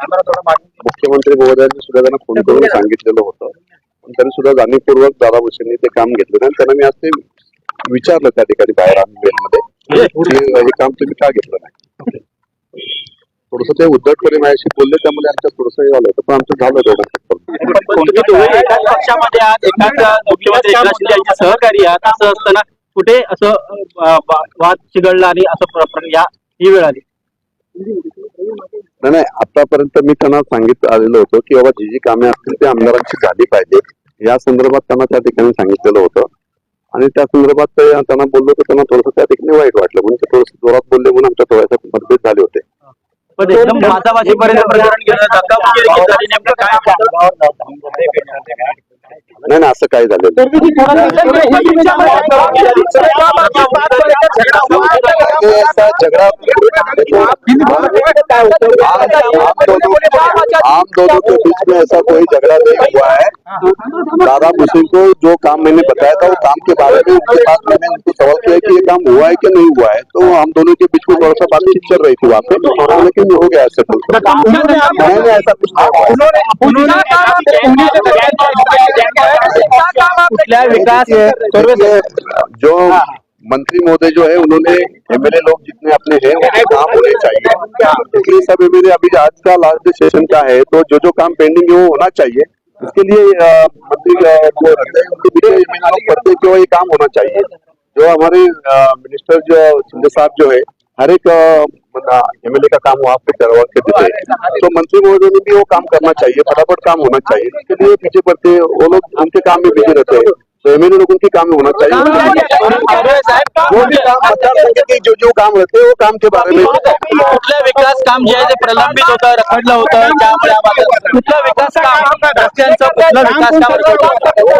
मुख्यमंत्री महोदयांनी सुद्धा त्यांना फोन करून सांगितलेलं होतं. पण तरी सुद्धा जाणीवपूर्वक दादा भुसेंनी ते काम घेतलं नाही. त्यांना मी आज ते विचारलं त्या ठिकाणी बाहेर आम्ही मध्ये की हे काम तुम्ही का घेतलं नाही? थोडस ते उद्धटपणे माझ्याशी बोलले त्यामुळे आमच्या थोडस हे झालं होतं. पण आमचं झालं यांचे सहकारी असं असताना कुठे असं वाद चिघळला आणि असं या ही वेळ आली? नाही. आतापर्यंत मी त्यांना सांगित आलेलो होतो की बाबा जी जी कामे असतील ते आमदारांची झाली पाहिजे. या संदर्भात त्यांना त्या ठिकाणी सांगितलेलं होतं. आणि त्या संदर्भात ते त्यांना बोललो तर त्यांना थोडंसं त्या ठिकाणी वाईट वाटलं. म्हणून ते थोडंसं जोरात बोलले म्हणून आमच्या थोड्याशा मतभेद झाले होते. झाली. नाही नाही असं काय झालेलं ऐसा झगड़ा आम दोनों के बीच में ऐसा कोई झगड़ा नहीं हुआ है। दादा भूषण को जो काम मैंने बताया था वो काम के बारे में उनके पास मैंने उनको सवाल किया कि ये काम हुआ है कि नहीं हुआ है। तो हम दोनों के बीच में थोड़ा सा बातचीत चल रही थी वहाँ पे लेकिन हो गया ऐसे नहीं नहीं ऐसा कुछ नहीं हुआ जो मंत्री महोदय जो है, उन्होंने एमएलए लोग जितने अपने हैं, उनके काम होने चाहिए। इसलिए सब एमएलए अभी आज का लास्ट सेशन का है तो जो जो काम पेंडिंग है, वो होना चाहिए। इसके लिए मंत्री रहते हैं ये काम होना चाहिए। जो हमारे मिनिस्टर जो शिंदे साहब जो है, हर एक एमएलए का काम वहाँ पे करवा के देते तो मंत्री महोदय ने भी वो काम करना चाहिए, फटाफट काम होना चाहिए। इसके लिए पीछे पड़ते वो लोग उनके काम में बिज़ी रहते हैं। तो एमएलए लोगों के काम में होना चाहिए। वो भी काम मतदार संघ के जो जो काम रहते हैं वो काम के बारे में। कुठलं विकास काम जे आहे ते प्रलंबित होतं रखडलं होतं त्यामुळे कुठलं विकास काम? रस्त्यांचं कुठलं विकास काम?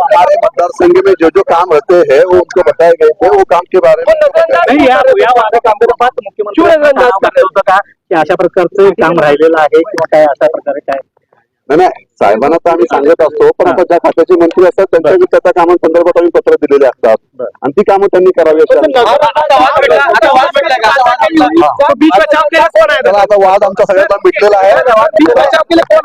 हमारे मतदार संघ में जो जो काम रहते हैं वो उनको बताए गए थे वो काम के बारे में। या मुख्यमंत्री होतं का की अशा प्रकारचं काम राहिलेलं आहे किंवा काय अशा प्रकारे काय? नाही नाही साहेबांना तर आम्ही सांगत असतो पण आता ज्या खात्याचे मंत्री असतात त्यांच्या त्या कामांसंदर्भात आम्ही पत्र दिलेले असतात. आणि ती कामं त्यांनी करावी आता वाद भेटला आता वाद भेटला का? चला, आता वाद आमचा सगळ्यांना मिटलेला आहे.